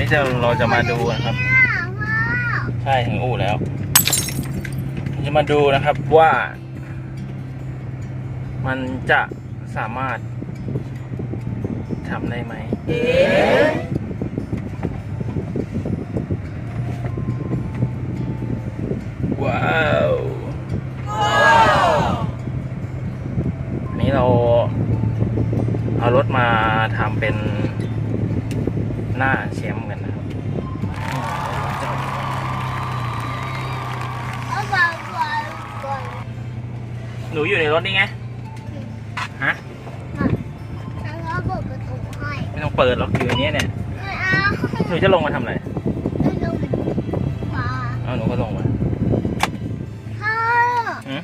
นี้จะเราจะมาดูนะครับ ใช่ถึงอู่แล้ว จะมาดูนะครับว่า มันจะสามารถทำได้ไหมว้าวนนี้เราเอารถมาทำเป็นหน้าแชมป์ กันนะครับเอาก่อนก่อนก่อนหนูอยู่ในรถนี่ไง ฮะแล้วก็เปิดประตูให้ไม่ต้องเปิดหรอกอยู่ในนี้เนี่ยไม่เอาหนูจะลงมาทำอะไรไม่ลงมาเอาหนูก็ลงมาพ่อหืม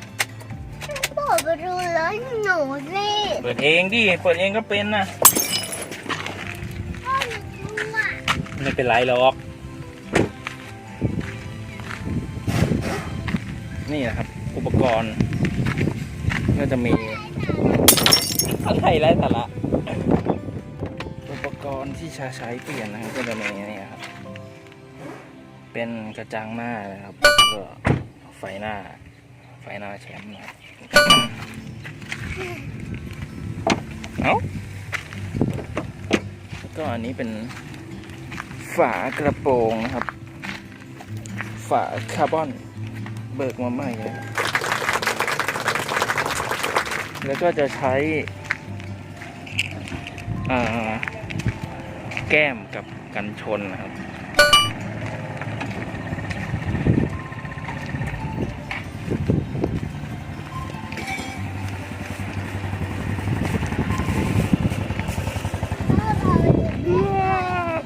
เปิดประตูแล้วหนูสิ เปิดเองดิ เปิดเองก็เป็นนะ พ่อหนูกลัว ไม่เป็นไรหรอก นี่นะครับ อุปกรณ์ ก็จะมีอะไรไร้สาระอุปกรณ์ที่จะใช้เปลี่ยนนะครับก็จะมีนี่ครับ เป็นกระจังหน้านะครับก็ไฟหน้า ไฟหน้าแชมป์นะครับเอ้าแล้วก็อันนี้เป็น ฝากระโปรงนะครับ ฝาคาร์บอนเบิกมาใหม่แล้วก็จะใช้แก้มกับกันชนนะครับ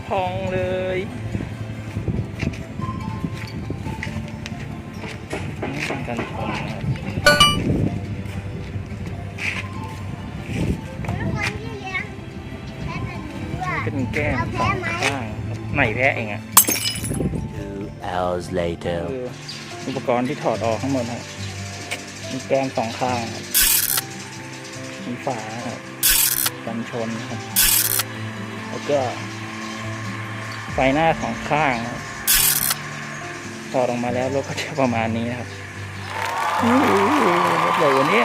พองเลย ว่าเป็นแก้มสองข้างครับไหนแพ้เองอะ Two hours later. คืออุปกรณ์ที่ถอดออกทั้งหมดครับมีแก้มสองข้างครับมีฝาครับกันชนครับ แล้วก็ไฟหน้าสองข้างครับถอดออกมาแล้วรถก็จะประมาณนี้นะครับอู้หูรถเลยวันนี้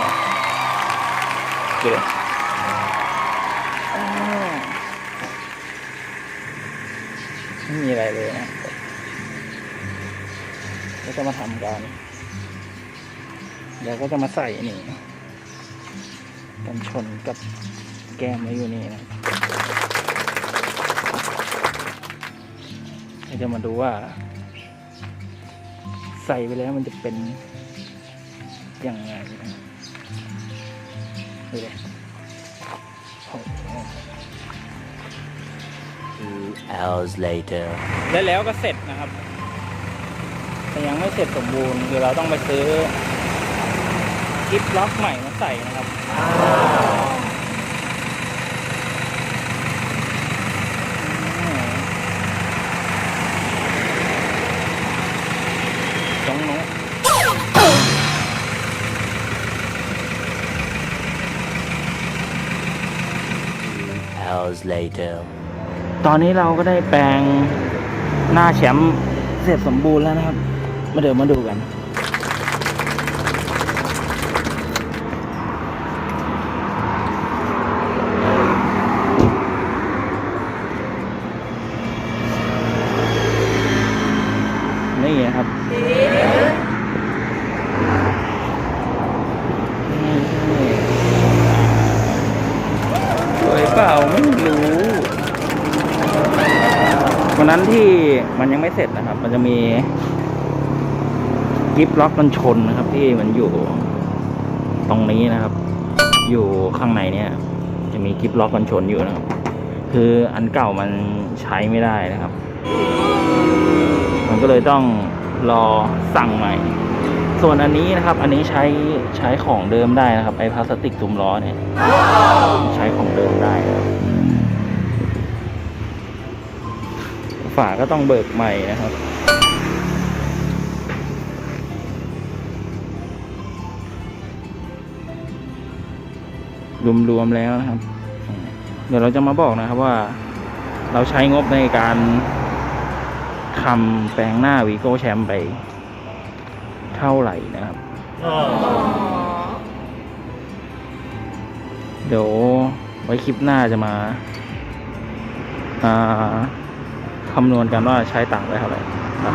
เกิด ไม่มีอะไรเลยนะก็จะมาทำกันเดี๋ยวก็จะมาใส่นี่กันชนกับแก้มไว้อยู่นี่นะเราจะมาดูว่า ใส่ไปแล้วมันจะเป็นยังไงดูเลย hours later. แล้วแล้วก็เสร็จนะครับ แต่ยังไม่เสร็จสมบูรณ์คือเราต้องไปซื้อกิฟล็อกใหม่มาใส่นะครับอืมจงโน้ Hours later. ตอนนี้เราก็ได้แปลงหน้าแชมป์เสร็จสมบูรณ์แล้วนะครับ มาเดี๋ยวมาดูกัน นี่ครับนี่สวยเปล่าไม่รู้ วันนั้นที่มันยังไม่เสร็จนะครับ มันจะมีกิฟล็อกกันชนนะครับ ที่มันอยู่ตรงนี้นะครับ อยู่ข้างในเนี่ย จะมีกิฟล็อกกันชนอยู่นะครับ คืออันเก่ามันใช้ไม่ได้นะครับ มันก็เลยต้องรอสั่งใหม่ ส่วนอันนี้นะครับ อันนี้ใช้ใช้ของเดิมได้นะครับไอพลาสติกซุ้มล้อเนี่ย ใช้ของเดิมได้ ฝาก็ต้องเบิกใหม่นะครับ รวมๆแล้วนะครับ เดี๋ยวเราจะมาบอกนะครับว่า เราใช้งบในการคำแปลงหน้าวีโก้แชมป์ไป เท่าไหร่นะครับเดี๋ยวไว้คลิปหน้าจะมา อ่า คำนวณกันว่าใช้ต่างได้เท่าไหร่ครับ